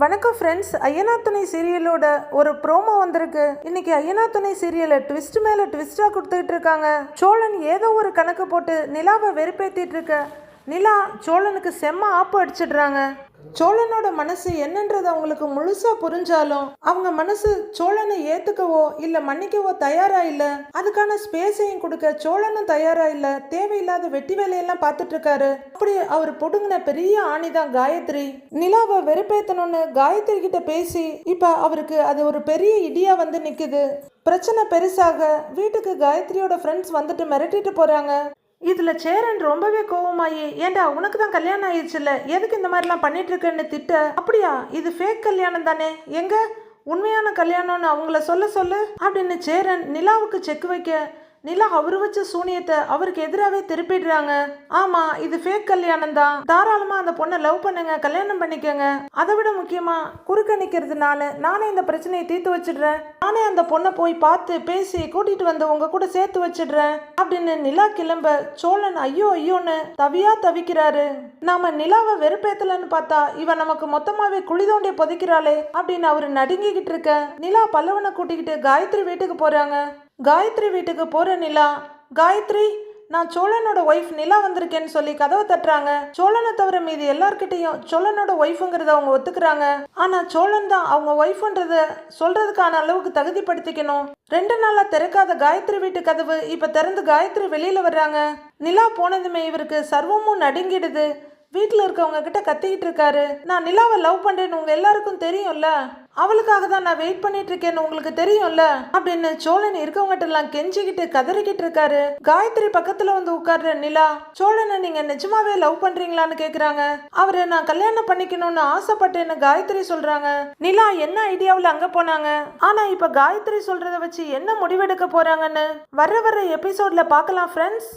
வணக்கம் ஃப்ரெண்ட்ஸ் ஐயனா துணை சீரியலோட ஒரு ப்ரோமோ வந்திருக்கு. இன்னைக்கு ஐயனா துணை சீரியலை ட்விஸ்ட் மேலே ட்விஸ்டாக கொடுத்துக்கிட்டு இருக்காங்க. சோழன் ஏதோ ஒரு கணக்கு போட்டு நிலாவை வெறுப்பேற்றிட்டு இருக்க. நிலா சோழனுக்கு செம்ம ஆப்பு அடிச்சிடுறாங்க. சோழனோட மனசு என்னன்றது அவங்களுக்கு முழுசா புரிஞ்சாலும் அவங்க மனசு சோழனை ஏத்துக்கவோ இல்ல மன்னிக்கவோ தயாரா இல்ல. அதுக்கான ஸ்பேஸையும் கொடுக்க சோழனும் தயாரா இல்ல. தேவையில்லாத வெட்டி வேலையெல்லாம் பார்த்துட்டு இருக்காரு. அப்படி அவர் பொடுங்கின பெரிய ஆணிதான் காயத்ரி. நிலாவை வெறுப்பேத்தணும்னு காயத்ரி கிட்ட பேசி இப்ப அவருக்கு அது ஒரு பெரிய இடியா வந்து நிக்குது. பிரச்சனை பெருசாக வீட்டுக்கு காயத்ரியோட ஃப்ரெண்ட்ஸ் வந்துட்டு மிரட்டிட்டு போறாங்க. இதில் சேரன் ரொம்பவே கோவமாயி ஏன்டா உனக்கு தான் கல்யாணம் ஆயிடுச்சுல்ல எதுக்கு இந்த மாதிரிலாம் பண்ணிட்டு இருக்கேன்னு திட்ட? அப்படியா இது ஃபேக் கல்யாணம் தானே? எங்க? உண்மையான கல்யாணம்னு அவங்கள சொல்ல சொல்லு அப்படின்னு சேரன் நிலாவுக்கு செக் வைக்க நிலா அவரு வச்ச சூனியத்தை அவருக்கு எதிராகவே திருப்பிடுறாங்க. ஆமா இது ஃபேக் கல்யாணம் தான். தாராளமா அந்த பொண்ணை லவ் பண்ணுங்க கல்யாணம் பண்ணிக்கோங்க. அதை விட முக்கியமா குறுக்க நிக்கிறதுனால நானே இந்த பிரச்சனையை தீர்த்து வச்சிடுறேன். நானே அந்த பொண்ணை போய் பார்த்து பேசி கூட்டிட்டு வந்து உங்க கூட சேர்த்து வச்சிடுறேன். அப்படின்னு நிலா கிளம்ப சோழன் ஐயோ ஐயோன்னு தவியா தவிக்கிறாரு. நாம நிலாவை வெறுப்பேத்தலன்னு பார்த்தா இவ நமக்கு மொத்தமாவே குழி தோண்டி புதைக்கிறாளே அப்படின்னு அவரு நடுங்கிக்கிட்டு இருக்க. நிலா பல்லவனை கூட்டிக்கிட்டு காயத்ரி வீட்டுக்கு போறாங்க. காயத்ரி வீட்டுக்கு போகிற நிலா. காயத்ரி நான் சோழனோட ஒய்ஃப் நிலா வந்திருக்கேன்னு சொல்லி கதவை தட்டுறாங்க. சோழனை தவிர மீது எல்லார்கிட்டையும் சோழனோட ஒய்ஃபுங்கிறத அவங்க ஒத்துக்கிறாங்க. ஆனால் சோழன் தான் அவங்க ஒய்ஃபுன்றத சொல்கிறதுக்கான அளவுக்கு தகுதிப்படுத்திக்கணும். ரெண்டு நாளாக திறக்காத காயத்ரி வீட்டு கதவு இப்போ திறந்து காயத்ரி வெளியில் வர்றாங்க. நிலா போனதுமே இவருக்கு சர்வமும் நடுங்கிடுது. வீட்டில் இருக்கவங்க கிட்ட கத்திக்கிட்டு இருக்காரு. நான் நிலாவை லவ் பண்ணுறேன்னு உங்கள் எல்லாருக்கும் தெரியும்ல? அவளுக்காக தான் நான் வெயிட் பண்ணிட்டு இருக்கேன்னு உங்களுக்கு தெரியும்ல? அப்படின்னு சோழன் இருக்கவங்ககிட்ட எல்லாம் கெஞ்சிக்கிட்டு கதறிக்கிட்டு இருக்காரு. காயத்ரி பக்கத்துல வந்து உட்கார்ற நிலா சோழனை நீங்க நிஜமாவே லவ் பண்றீங்களான்னு கேக்குறாங்க. அவரை நான் கல்யாணம் பண்ணிக்கணும்னு ஆசைப்பட்டேன்னு காயத்ரி சொல்றாங்க. நிலா என்ன ஐடியாவில் அங்க போனாங்க? ஆனா இப்ப காயத்ரி சொல்றத வச்சு என்ன முடிவெடுக்க போறாங்கன்னு? வர வர்ற எபிசோட்ல பார்க்கலாம் ஃப்ரெண்ட்ஸ்